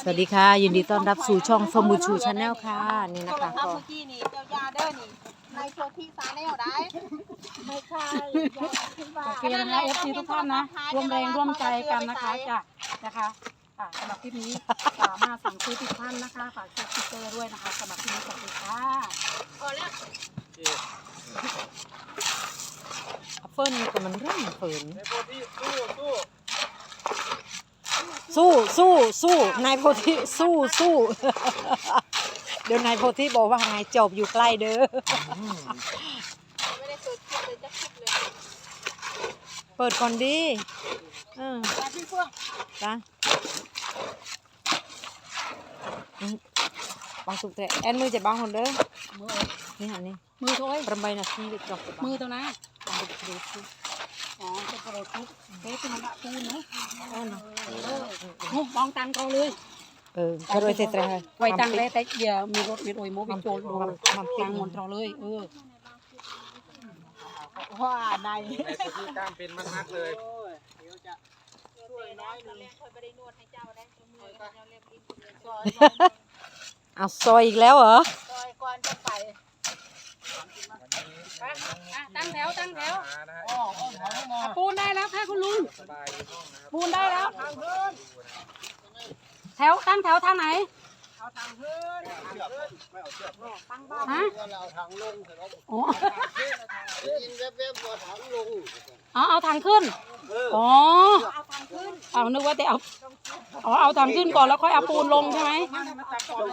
สวัสดีค่ะ ยินดีต้อนรับสู่ช่องฟมูชูชาแนลค่ะ นี่นะคะโทรศัพท์ก็เมื่อกี้นี่เจ้ายาเด้อนี่ในโซที่ซาแนลได้ไม่ใช่ยาคิดว่าโอเคนะคะเอฟซีทุกท่านนะร่วมแรงร่วมใจกันนะคะจ้ะนะคะค่ะสำหรับคลิปนี้สามารถสั่งซื้อติดท่านนะคะฝากเช็คสติ๊กเกอร์ด้วยนะคะสำหรับคลิปนี้สวัสดีค่ะพอแล้วเฟิร์นก็มันเริ่มเฟิร์นสู้สู้ สู้นายโพธิสู้สู้เดี๋ยวนายโพธิบอกว่าไงจบอยู่ใกล้เด้อไม่ได้เปิดคลิปเลยจะคลิปเลยเปิดก่อนดีเออแต่พี่เฟื่องจ้ะอืมบางสุกแต่แอนมือจะบางคนเด้อมือนี่ฮะนี่มือโถยประมาณนาทีเด็กจบมือตัวนะลองดูดูสิอ๋อจะกระโดดทุบเฮ้ยเป็น มันละปูนเนาะเออเนาะมองตังเขาเลยเออก็โดยเสร็จแล้วไว้ตังเลยแต่เดี๋ยวมีรถมีโอยโมบิโจลดูมันกลางมนตรอเลย เออว่าในในพื้นที่กล้ามเป็นมัดๆเลยช่วยน้อยนึ่งคยไม่ได้นวดให้เจ้าได้มือก็เจ้าเรียบริ้นซอยเอาซอยอีกแล้วเหรอ ซอยก่อนจะไป ไปอะตั้งแถวตั้งแถว หานะฮะ อะ ปูนได้แล้วค่ะคุณลุงสบายอยู่ห้องนะครับปูนได้แล้ว แถวตั้งแถวทางไหนเอาทางพื้นตั้งบ้านฮะเราทางลงเสร็จแล้วอ๋อได้ยินแวบๆว่าทางลงเอาเอาทางขึ้นอ๋อเอาทางขึ้นเอานึกว่าแต่เอาอ๋อเอาทางขึ้นก่อนแล้วค่อยเอาปูนลงใช่ไหม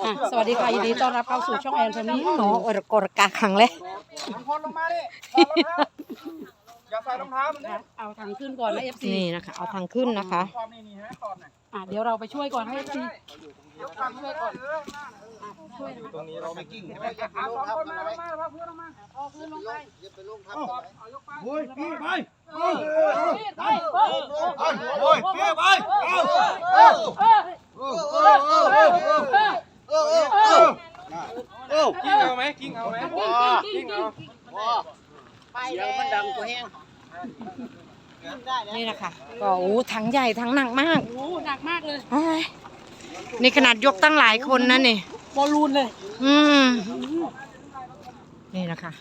อะสวัสดีค่ะยินดีต้อนรับเข้าสู่ช่องแอนแฟมิลี่หนูอรกรกาขังเลยสองคนลงมาดิ อย่าใส่รงเท้ามันนะเอาทางขึ้นก่อนนะเอฟซีนี่นะคะ เอาทางขึ้นนะคะอ่เดี๋ยวเราไปช่วยก่อนให้เอฟซียกทางช่วยก่อนช่วยตรงนี้เราไม่กิ้งใช่ไหมเอาสองคนมาลงมาพาเพื่นลงมาเอาพื้นลงไปย่าไปลงทับเอายกไปโอ้ยพี่ไปโอ้ยไปโอ้ยโอ้ยพี่ไปเอาเอากิ้งเอาไหมกิ้งเอาไหมกิ้งกิ้งกิ้งไปเดี๋ยวมันดังกว่าแห้ง นี่นะคะก็โอ้ถังใหญ่ถังหนักมากโอ้หนักมากเลยโอ้ยนี่ขนาดยกตั้งหลายคนนะนี่ บอลลูนเลยอืมนี่นะคะ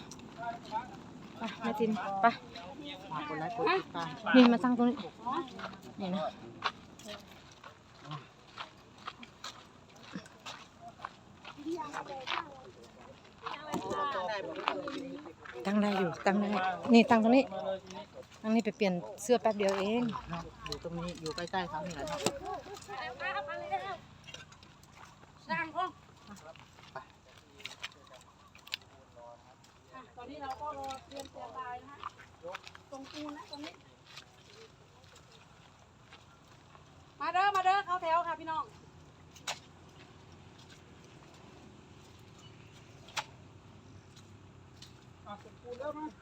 ไปแม่ทินไปนี่มาตั้งตรงนี้นี่นะ ตั้งได้อยู่ตั้งได้นี่ตั้งตรงนี้ตั้งนี้ไปเปลี่ยนเสื้อแป๊บเดียวเองอยู่ตรงนี้อยู่ใกล้ๆเขานี่แหละสร้างห้องอะตอนนี้เราก็รอเตรียมเสียบายนะฮะตรงปูนนะตรงนี้ มาเด้อมาเด้อเข้าแถวค่ะพี่น้อง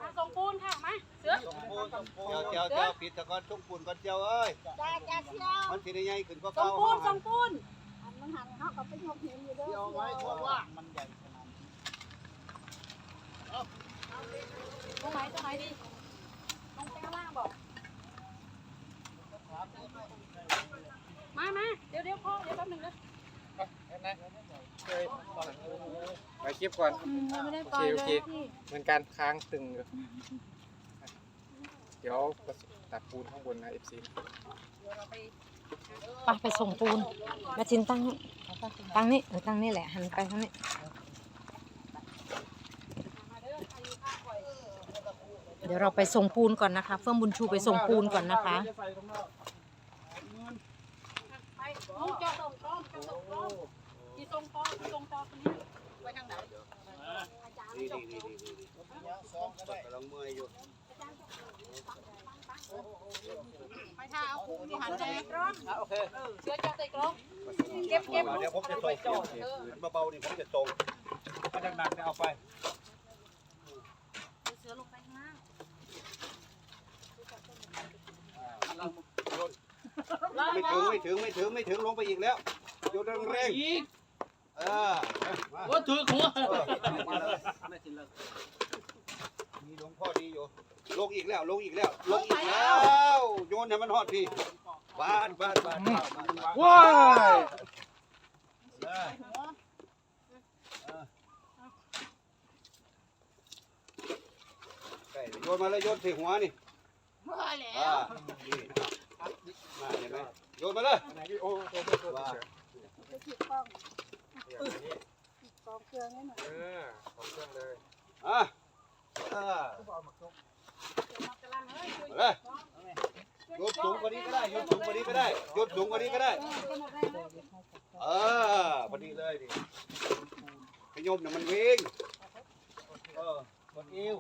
มาส่งปูนค่ะมาเสือเจ้าเจ้าเจ้าปิดตะกอนชุ่มปุ่นก่อนเจ้าเอ้ยจ้าจ้าเชี่ยวมันสิได้ใหญ่ขึ้นก็ส่เก่างปูนส่งปูนอันมันหันเขากับไปยกหินอยู่เด้อเจ้าไว้เพราะว่ามันใหญ่ขนาดตรงไหนตรงไหนดีตรงแก้วล่างบอก มามาเดี๋ยวเดี๋ยวพ่อเดี๋ยวแป๊บหนึงนะ ไป คลิปก่อน อืมไม่ได้โอเคโอเค พี่เหมือนการค้างตึงอยู่เดี๋ยวตัดปูนข้างบนนะ FC ไปไปส่งปูนม่ทินตั้งนี่ตั้งนี่เออตั้งนี่แหละหันไปทางนี้เดี๋ยวเราไปส่งปูนก่อนนะคะ เฟื่องบุญชูไปส่งปูนก่อนนะคะไปลูกจอส่งกล้องจอส่งกล้องที่ส่งกล้องที่ส่งจอคนนี้ ว้ทางไหนนี่นี่นี่นี่กำลังเมื่อยอยู่ไปท่าเอาคู่ที่หันไปร้อนโอเคเชื้อจอใส่กล้องเก็บเก็บเดี๋ยวผมจะส่งเบาๆนี่ผมจะส่งถ้าหนักๆเนี่ยเอาไปเสือลงไปข้างล่างไม่ถึงไม่ถึงไม่ถึงไม่ถึงลงไปอีกแล้วอยู่แรงๆ เออว่าถือของไม่กินเลยมีหลวงพ่อดีอยู่ลงอีกแล้วลงอีกแล้วลงอีกแล้วโยนให้มันหอดพี่บ้านบ้านบ้านว้ายโยนมาแลยโยนถึงหัวนี่มาแล้วมาเห็นไหมโยนมาเลย กองอย่างนี้ขีดกล้องเครื่องให้หน่อยเออของเครื่องเลยอะอ่ามากำลังเฮ้ยช่วยมาเลยโยนสูงกว่านี้ก็ได้โยนสูงกว่านี้ก็ได้โยนสูงกว่านี้ก็ได้กันหมดแรงเลยเออพอดีเลยดิขยมน่ะมันวิ่งเออกดอิ้ว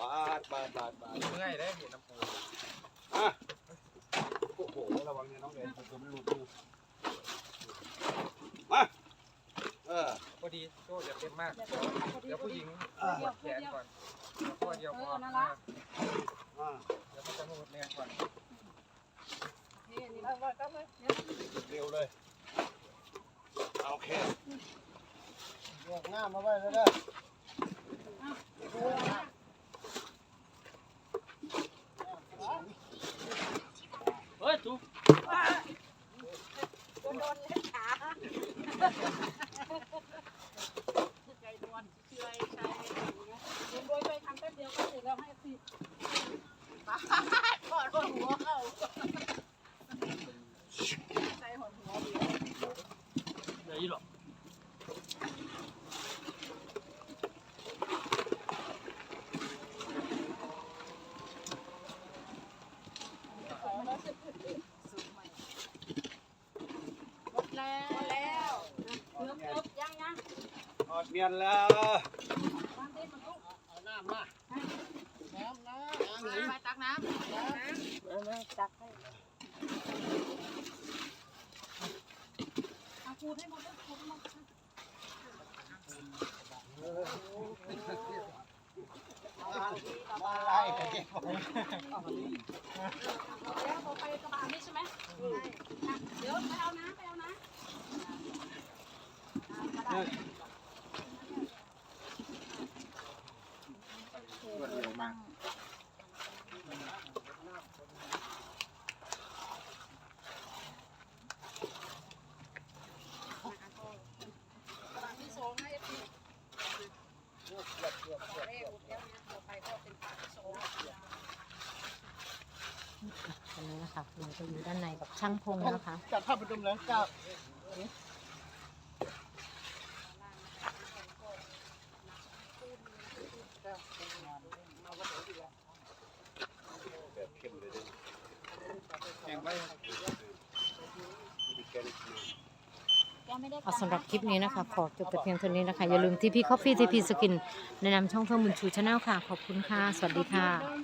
บาดบาดบาดบาดเมื่อยได้เห็นน้ำปูอะโอ้โหระวังเนี่ยน้องเดนผมมันหลุดมือมาเออ พอ ดีโซ่อย่าเป็นมากพอดีเดี๋ยวพอผู้หดีญิงอะปวดแขนก่อนเดี๋ยวตัวเดียวพออะเดี๋ยวมันจะหมดแรงก่อนนี่นี่เร็วเลยโอเคยกหน้ามาไว้แล้วเด้อ เฮ้ยจุ๊บ โดนเล็บขา ใจดวนเชื่อยใจลุงโดยไปทำแป๊บเดียวก็เสร็จแล้วให้สิ ถอดหัวเข้าใส่หัวหัวเดียว ไหนหรอ หมดแล้วแล้วเกือบเกือบยังยังออดเมียนแล้ววางเต้นมันลูกเอาน้ำมาน้ำนะไปตักน้ำน้ำมาตักให้เอาคูดให้หมดเลยคูดให้หมด มาไล่กันเก็บแล้วเราไปกระบะนี่ใช่ไหมอ่เดี๋ยวไปเอาน้ำไปเอาน้ำรวดเร็วมากระบะที่สองให้พี่ ตอนนี้นะ คะเราจะอยู่ด้านในกับช่างพงนะคะจัดภาพประดุมแล้วก้าวแบบเข้มเลยดิแข่งไปมีแกนิกมาเอาสำหรับคลิปนี้นะคะ ขอจบแต่เพียงเท่านี้นะคะ อย่าลืมที่พี่คอฟฟี่ทีพีสกินแนะนำช่องเพิ่มบุญชูชาแนลค่ะ ขอบคุณค่ะ สวัสดีค่ะ